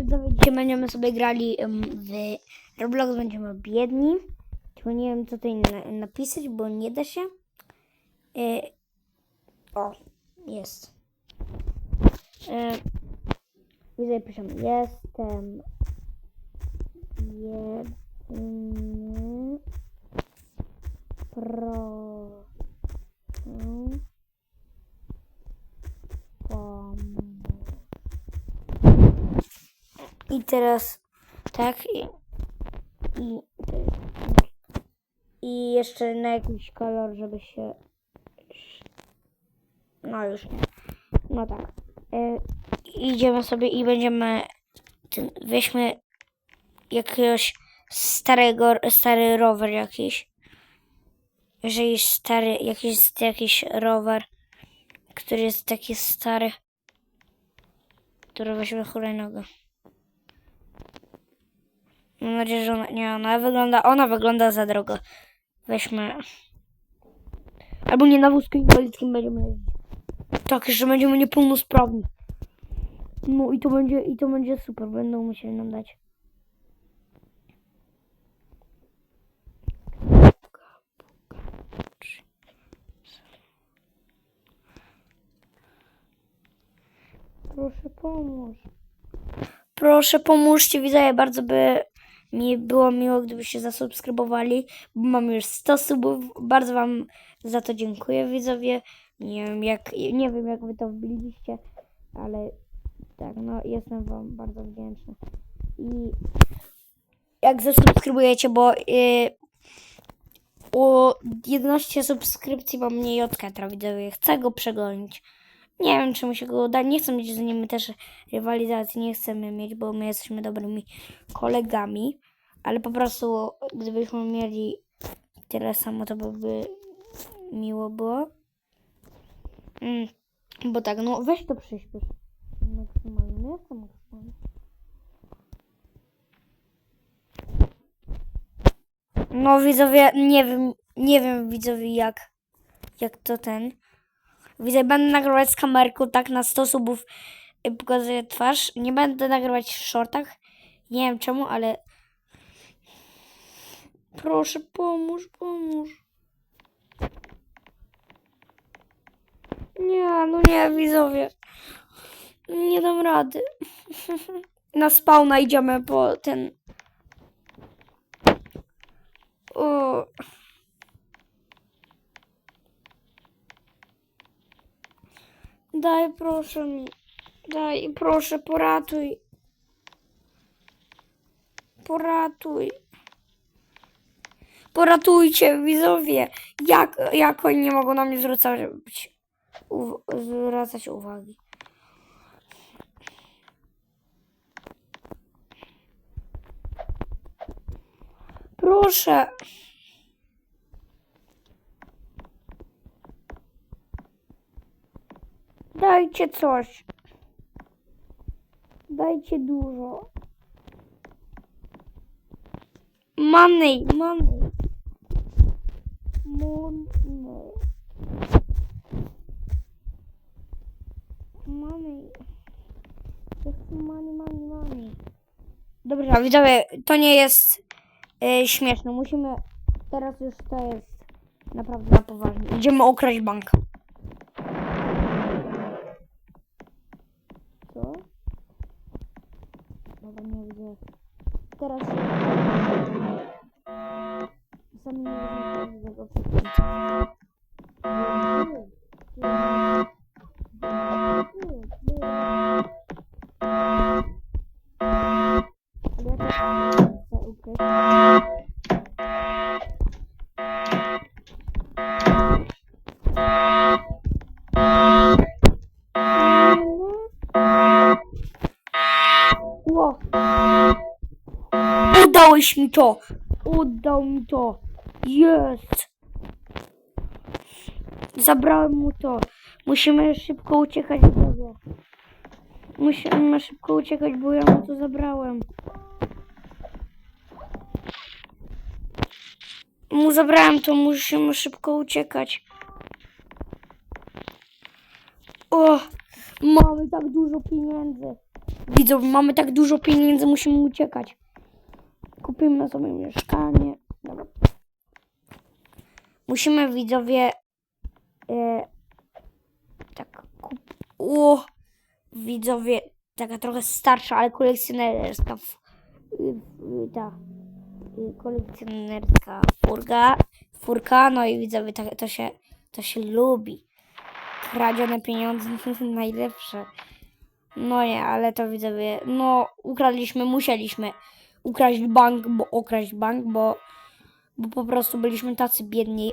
dzisiaj będziemy sobie grali w Roblox, będziemy biedni. Tylko nie wiem, co tutaj na, napisać, bo nie da się. E, o, jest. E, widzę, piszemy, jestem biedny. Proszę I teraz tak i, i, i jeszcze na jakiś kolor, żeby się no już nie. No tak. E, idziemy sobie i będziemy ten, weźmy jakiegoś starego, stary rower jakiś. Jeżeli stary, jakiś, jakiś rower, który jest taki stary, który weźmy hulajnogę. Mam nadzieję, że ona, nie, ona wygląda, ona wygląda za drogo. Weźmy. Albo nie na wózku inwalidzkim będziemy jeździć. Tak, że będziemy niepełnosprawni. No i to będzie, i to będzie super, będą musieli nam dać. Proszę pomóż. Proszę pomóżcie, widzowie, bardzo by mi było miło, gdybyście zasubskrybowali, bo mam już 100 subów. Bardzo wam za to dziękuję, widzowie. Nie wiem jak, nie wiem jak wy to wbiliście, ale tak, no jestem wam bardzo wdzięczny. I jak zasubskrybujecie, bo yy, o 11 subskrypcji mam mniej od Katra, widzowie. Chcę go przegonić. Nie wiem, czy mu się go uda. Nie chcę mieć z nim też rywalizacji. Nie chcemy mieć, bo my jesteśmy dobrymi kolegami. Ale po prostu, gdybyśmy mieli tyle samo, to by miło było. Mm, bo tak, no weź to przyspiesz. Maksymalnie. No jak to maksymalnie? No widzowie, nie wiem, nie wiem widzowie jak, jak to ten. Widzę, będę nagrywać z kamerką tak na 100 subów y, pokazuję twarz. Nie będę nagrywać w shortach. Nie wiem czemu, ale proszę pomóż, pomóż. Nie, no nie, widzowie. Nie dam rady. Na spawna idziemy po ten... O. Daj proszę mi. Daj, proszę, poratuj. Poratuj. Poratujcie, widzowie. Jak, jak oni nie mogą na mnie zwracać, zwracać uwagi? Proszę. Dajcie coś. Dajcie dużo. Money, money. Money. Money. Money, money, money. Dobrze, widzowie, to nie jest e, śmieszne. Musimy, teraz już to jest naprawdę na poważnie. Idziemy okraść bank. Teraz się... Sami nie wiedzą, tego przekręcić. Udałeś mi to! Oddał mi to! Jest! Zabrałem mu to. Musimy szybko uciekać. Musimy szybko uciekać, bo ja mu to zabrałem. Mu zabrałem to, musimy szybko uciekać. O! Mamy tak dużo pieniędzy. Widzowie, mamy tak dużo pieniędzy, musimy uciekać. Kupimy sobie mieszkanie. Dobra. Musimy widzowie e, tak kup... Widzowie, taka trochę starsza, ale kolekcjonerska y, y, ta y, kolekcjonerska furga, furka, no i widzowie, to, to się to się lubi. Kradzione pieniądze najlepsze. No nie, ale to widzowie, no ukradliśmy, musieliśmy ukraść bank, bo okraść bank, bo, bo po prostu byliśmy tacy biedni.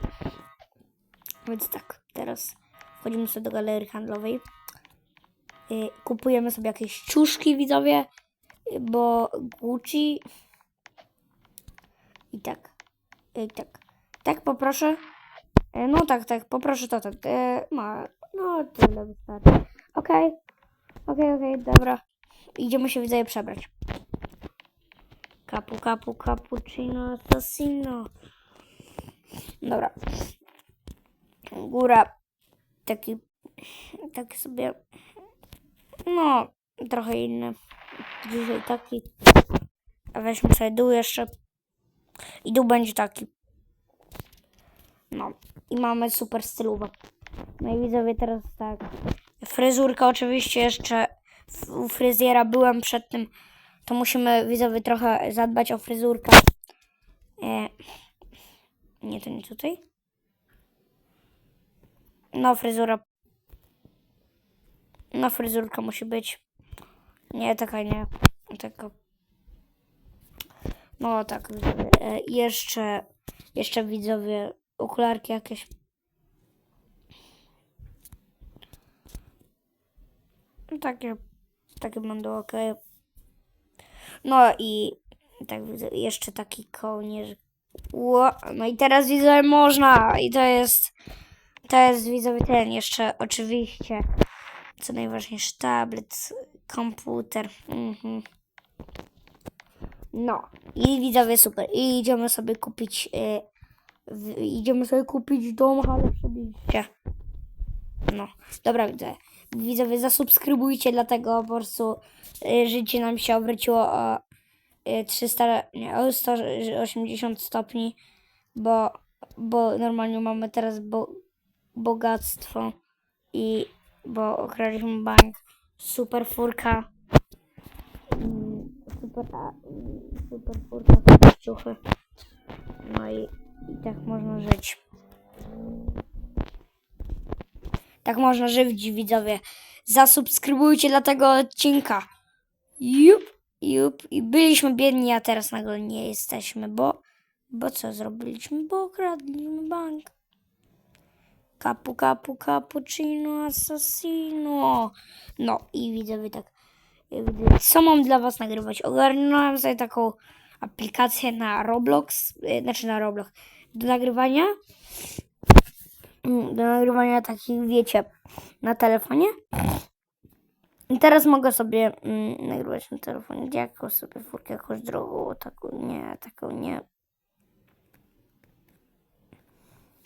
Więc tak, teraz wchodzimy sobie do galerii handlowej. Y, kupujemy sobie jakieś ciuszki, widzowie, y, bo Gucci i tak, i tak, tak poproszę. E, No tak, tak, poproszę to tak. E, ma, no tyle wystarczy. Okej, okej, okej, dobra. Idziemy się widzowie przebrać. Kapu, kapu, cappuccino, assassino. Dobra. Góra. Taki, taki sobie, no, trochę inny. Dzisiaj taki. A weźmy sobie dół jeszcze. I dół będzie taki. No. I mamy super stylówę. No i widzowie teraz tak. Fryzurka oczywiście jeszcze u fryzjera byłem przed tym. To musimy widzowie trochę zadbać o fryzurkę. E, nie, to nie tutaj. No fryzura. No fryzurka musi być. Nie, taka nie. Taka. No tak. E, jeszcze, jeszcze widzowie, okularki jakieś. No, Takie, takie będą ok. No i tak jeszcze taki kołnierz. Ło, no i teraz widzę można i to jest, to jest widzowie ten jeszcze oczywiście, co najważniejsze, tablet, komputer. Mhm. No i widzowie super. I idziemy sobie kupić, y, w, idziemy sobie kupić dom, ale przebiliście. No, dobra widzę. Widzowie, zasubskrybujcie, dlatego po prostu y, życie nam się obróciło o y, 300, nie, o 180 stopni, bo, bo normalnie mamy teraz bo, bogactwo i bo okradliśmy bank. Super furka. Mm, Super, mm, super furka, ciuchy. No i, i tak można żyć. Tak można żyć, widzowie. Zasubskrybujcie dla tego odcinka. Jup, jup. I byliśmy biedni, a teraz nagle nie jesteśmy, bo... Bo co zrobiliśmy? Bo okradliśmy bank. Kapu, kapu, cappuccino, assassino. No i widzowie tak... Co mam dla was nagrywać? Ogarnąłem sobie taką aplikację na Roblox, y, znaczy na Roblox, do nagrywania do nagrywania takich, wiecie, na telefonie. I teraz mogę sobie mm, nagrywać na telefonie jaką sobie furkę, jakąś drugą, taką nie, taką nie.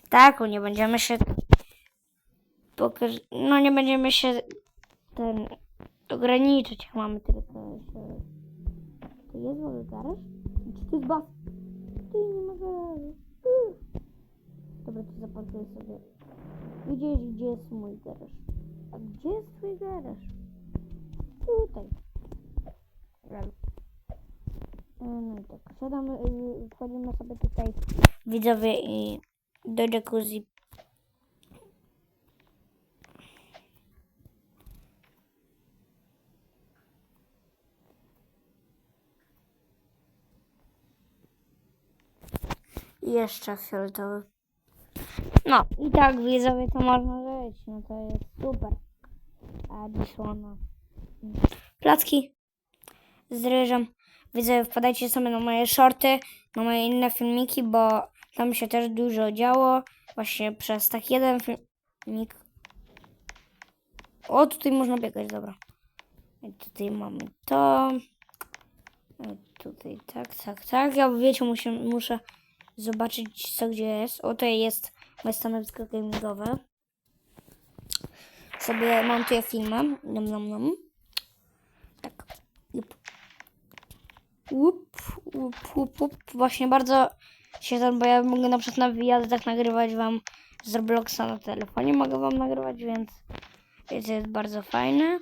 Taką nie będziemy się pokaż... no nie będziemy się ten ograniczać, jak mamy tylko. To jest w ogóle? Czy to jest bas? Ty nie ma garażu. Uff. Zaparkuję sobie. Gdzie, gdzie jest mój garaż? A gdzie jest twój garaż? Tutaj. E, No i tak, siadamy, y, wchodzimy sobie tutaj, widzowie, i do jacuzzi. I jeszcze fioletowy. No i tak widzowie to można żyć. No to jest super. A Edisona. Placki z ryżem. Widzowie wpadajcie sobie na moje shorty, na moje inne filmiki, bo tam się też dużo działo. Właśnie przez tak jeden filmik. O, tutaj można biegać, dobra. I tutaj mamy to. I tutaj tak, tak, tak. Ja wiecie, muszę, muszę zobaczyć co gdzie jest. O, tutaj jest moje stanowisko gamingowe. Sobie montuję filmem. Nom, nom, nom. Tak. Łup, łup, łup, łup. Właśnie bardzo się tam, bo ja mogę na przykład na wyjazdach nagrywać wam z Robloxa na telefonie, mogę wam nagrywać, więc więc jest bardzo fajne,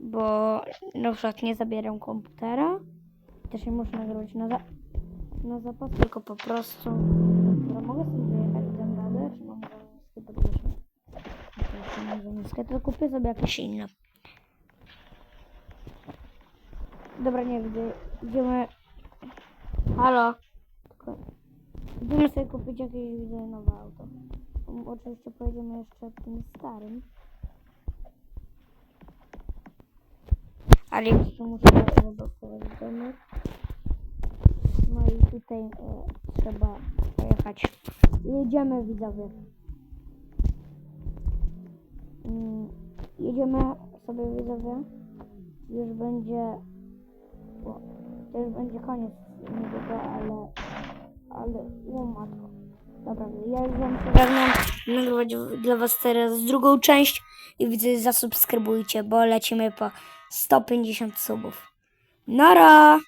bo na przykład nie zabieram komputera, też nie muszę nagrywać na, za, na zapas, tylko po prostu Dobra, mogę sobie za niskie, to kupię sobie jakieś inne. Dobra, nie widzę. Idziemy. Halo. Idziemy sobie kupić jakieś widzę nowe auto. Oczywiście pojedziemy jeszcze tym starym. Ale jeszcze muszę zablokować domek. No i tutaj e, trzeba pojechać. Jedziemy widzowie. Mm, jedziemy sobie widzowie. Już będzie bo to już będzie koniec niedługo, ale ale o matko. Dobra, ja już wam pragnę nagrywać dla was teraz drugą część i widzę zasubskrybujcie, bo lecimy po 150 subów. Nara!